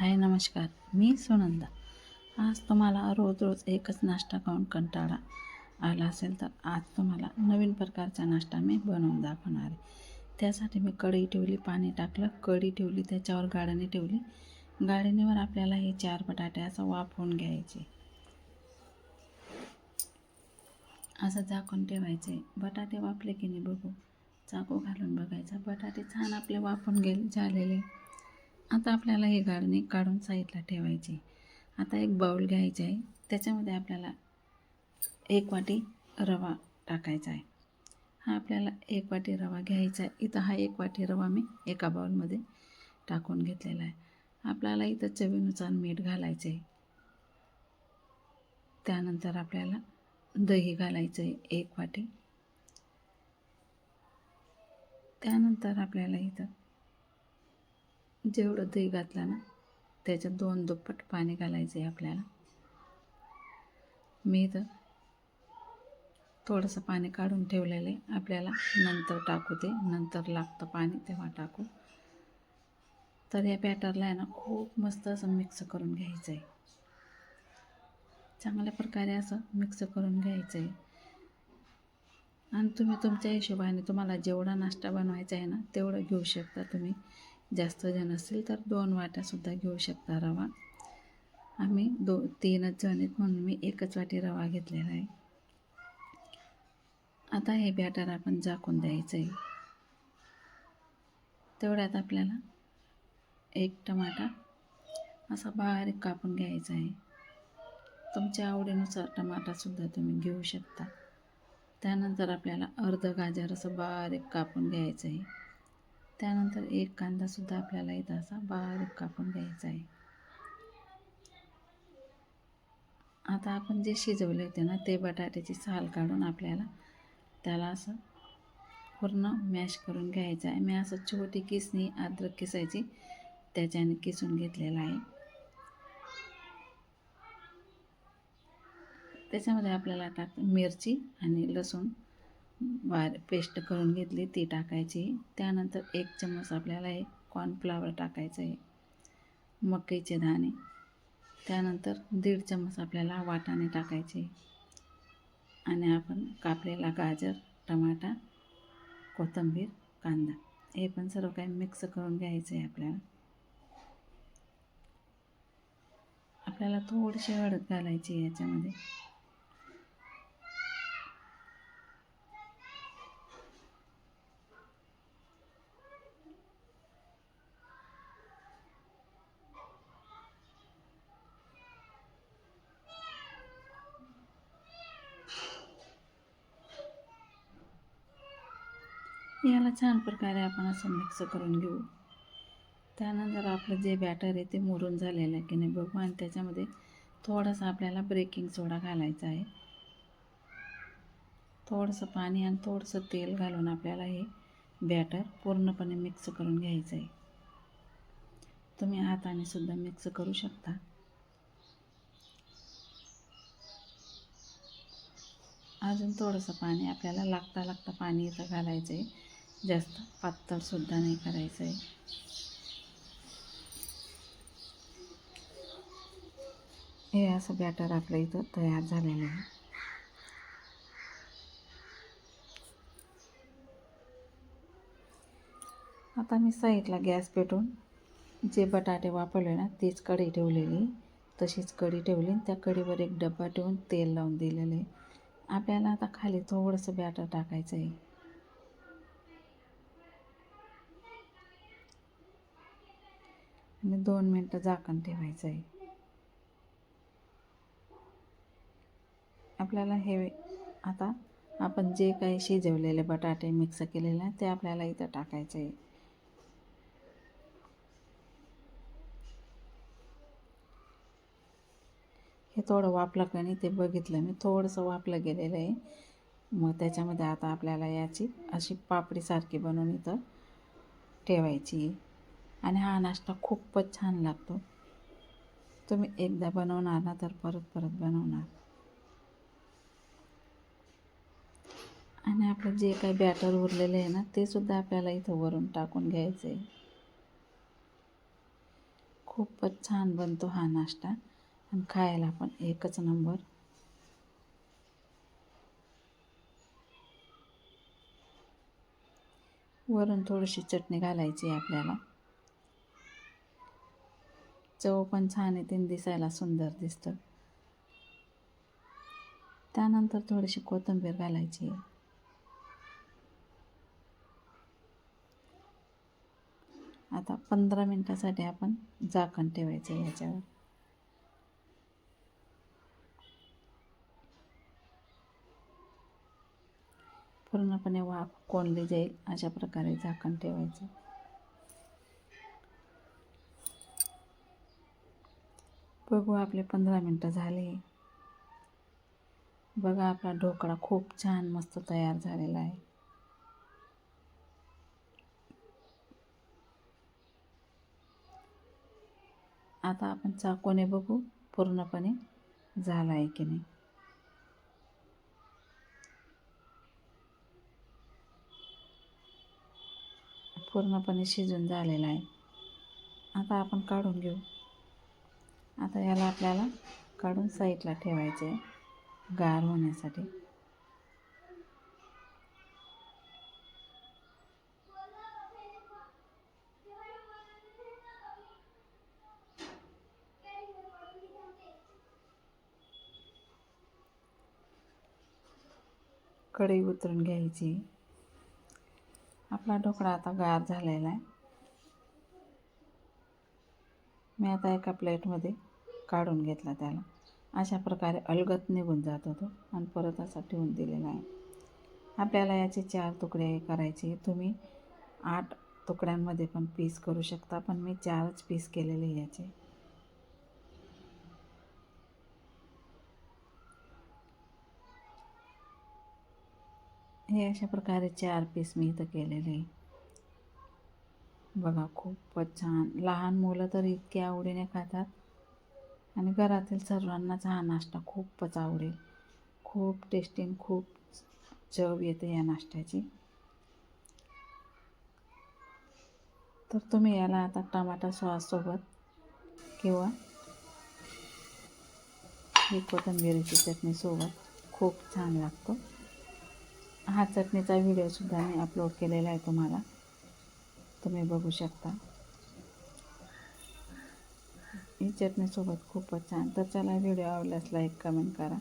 हाय नमस्कार. मी सुनंदा. आज तुम्हाला रोज रोज एकच नाश्ता खाऊन कंटाळा आला असेल तर आज तुम्हाला नवीन प्रकारचा नाश्ता मी बनवून दाखवणार आहे. त्यासाठी मी कढई ठेवली पाणी टाकलं कढी ठेवली त्याच्यावर गाळणी ठेवली. गाळणीवर आपल्याला हे चार बटाटे असं वाफवून घ्यायचे. असं झाकून ठेवायचे. बटाटे वाफले की नाही बघू. चाकू घालून बघायचा. बटाटे छान आपले वाफून गेले झालेले. आता आपल्याला हे गाळणी काढून साईडला ठेवायची. आता एक बाऊल घ्यायचा आहे. त्याच्यामध्ये आपल्याला एक वाटी रवा टाकायचा आहे. हा आपल्याला एक वाटी रवा घ्यायचा आहे. इथं हा एक वाटी रवा मी एका बाऊलमध्ये टाकून घेतलेला आहे. आपल्याला इथं चवीनुसार मीठ घालायचं आहे. त्यानंतर आपल्याला दही घालायचं आहे एक वाटी. त्यानंतर आपल्याला इथं जेवढं दही घातलं ना त्याच्यात दोन दुप्पट पाणी घालायचं आहे आपल्याला. मी तर थोडंसं पाणी काढून ठेवलेलं आहे. आपल्याला नंतर टाकू ते नंतर लागतं पाणी तेव्हा टाकू. तर या बॅटरला आहे ना खूप मस्त असं मिक्स करून घ्यायचं आहे. चांगल्या प्रकारे असं मिक्स करून घ्यायचं आहे. आणि तुम्ही तुमच्या हिशोबाने तुम्हाला जेवढा नाश्ता बनवायचा आहे ना तेवढं घेऊ शकता तुम्ही. जास्त जण असतील तर दोन वाट्यासुद्धा घेऊ शकता रवा. आम्ही दो तीनच जण आहेत म्हणून मी एकच वाटी रवा घेतलेला आहे. आता हे बॅटर आपण झाकून द्यायचं आहे. तेवढ्यात आपल्याला एक टमाटा असा बारीक कापून घ्यायचा आहे. तुमच्या आवडीनुसार टमाटासुद्धा तुम्ही घेऊ शकता. त्यानंतर आपल्याला अर्ध गाजर असं बारीक कापून घ्यायचं आहे. त्यानंतर एक कांदासुद्धा आपल्याला इथं असा बारीक कापून घ्यायचा आहे. आता आपण जे शिजवले होते ना ते बटाट्याची साल काढून आपल्याला त्याला असं पूर्ण मॅश करून घ्यायचं आहे. मी असं छोटी किसणी अद्रक किसायची त्याच्याने किसून घेतलेला आहे. त्याच्यामध्ये आपल्याला टाक मिरची आणि लसूण वार पेस्ट करून घेतली ती टाकायची. त्यानंतर एक चम्मच आपल्याला हे कॉर्नफ्लावर टाकायचं आहे. मकईचे दाणे त्यानंतर दीड चम्मच आपल्याला वाटाणे टाकायचे आणि आपण कापलेला गाजर टमाटा कोथिंबीर कांदा हे पण सर्व काही मिक्स करून घ्यायचं आहे आपल्याला. आपल्याला थोडीशी हळद घालायची याच्यामध्ये. याला छान प्रकारे आपण असं मिक्स करून घेऊ. त्यानंतर आपलं जे बॅटर आहे ते मुरून झालेलं आहे की नाही बघू. आणि त्याच्यामध्ये थोडंसं आपल्याला ब्रेकिंग सोडा घालायचा आहे. थोडंसं पाणी आणि थोडंसं तेल घालून आपल्याला हे बॅटर पूर्णपणे मिक्स करून घ्यायचं आहे. तुम्ही हाताने सुद्धा मिक्स करू शकता. अजून थोडंसं पाणी आपल्याला लागता लागता पाणी इथं घालायचं आहे. जास्त पातळसुद्धा नाही करायचं आहे हे असं बॅटर आपलं इथं तयार झालेलं आहे. आता मी साईडला गॅस पेटून जे बटाटे वापरले ना तीच कढी ठेवलेली. तशीच कढी ठेवली त्या कढीवर एक डब्बा ठेवून तेल लावून दिलेलं आहे. आपल्याला आता खाली थोडंसं बॅटर टाकायचं आहे. आणि दोन मिनटं झाकण ठेवायचं आहे. आपल्याला हे आता आपण जे काही शिजवलेले बटाटे मिक्स केलेले आहे ते आपल्याला इथं टाकायचं आहे. हे थोडं वापलं का नाही ते बघितलं मी थोडंसं वापलं गेलेलं आहे. मग त्याच्यामध्ये आता आपल्याला याची अशी पापडीसारखी बनवून इथं ठेवायची आणि हा नाश्ता खूपच छान लागतो. तुम्ही एकदा बनवणार ना तर परत परत बनवणार. आणि आपलं जे काही बॅटर उरलेलं आहे ना ते सुद्धा आपल्याला इथं वरून टाकून घ्यायचं आहे खूपच छान बनतो हा नाश्ता. आणि खायला पण एकच नंबर. वरून थोडीशी चटणी घालायची आहे आपल्याला. चव पण छान येते दिसायला सुंदर दिसतं. त्यानंतर थोडीशी कोथिंबीर घालायची. आहे आता पंधरा मिनटासाठी आपण झाकण ठेवायचं ह्याच्यावर पूर्णपणे वाफ कोंडली जाईल अशा प्रकारे झाकण ठेवायचं. बघू आपले पंधरा मिनटं झाले. बघा आपला ढोकळा खूप छान मस्त तयार झालेला आहे. आता आपण चाकूने बघू पूर्णपणे झाला आहे की नाही. पूर्णपणे शिजून झालेला आहे. आता आपण काढून घेऊ. आता याला आपल्याला काढून साईडला ठेवायचे आहे गार होण्यासाठी. कढई उतरून घ्यायची. आपला ढोकळा आता गार झालेला आहे. मी आता एका प्लेटमध्ये काढून घेतला त्याला. अशा प्रकारे अलगत निघून जात होतो आणि परत असा ठेवून दिलेला आहे. आपल्याला याचे चार तुकडे करायचे तुम्ही आठ तुकड्यांमध्ये पण पीस करू शकता पण मी चारच पीस केलेले याचे. हे अशा प्रकारे चार पीस मी इथं केलेले बघा खूपच छान. लहान मुलं तर इतके आवडीने खातात. आणि घरातील सर्वांनाच हा नाश्ता खूपच आवडेल. खूप टेस्टिंग खूप चव येते या नाश्त्याची. तर तुम्ही याला आता टमाटा सॉससोबत किंवा ही कोथंबिरीची चटणीसोबत खूप छान लागतो. हा चटणीचा व्हिडिओसुद्धा मी अपलोड केलेला आहे तुम्हाला. तुम्ही बघू शकता. ही चटणीसोबत खूपच छान. तर चला व्हिडिओ आवडल्यास लाईक कमेंट करा.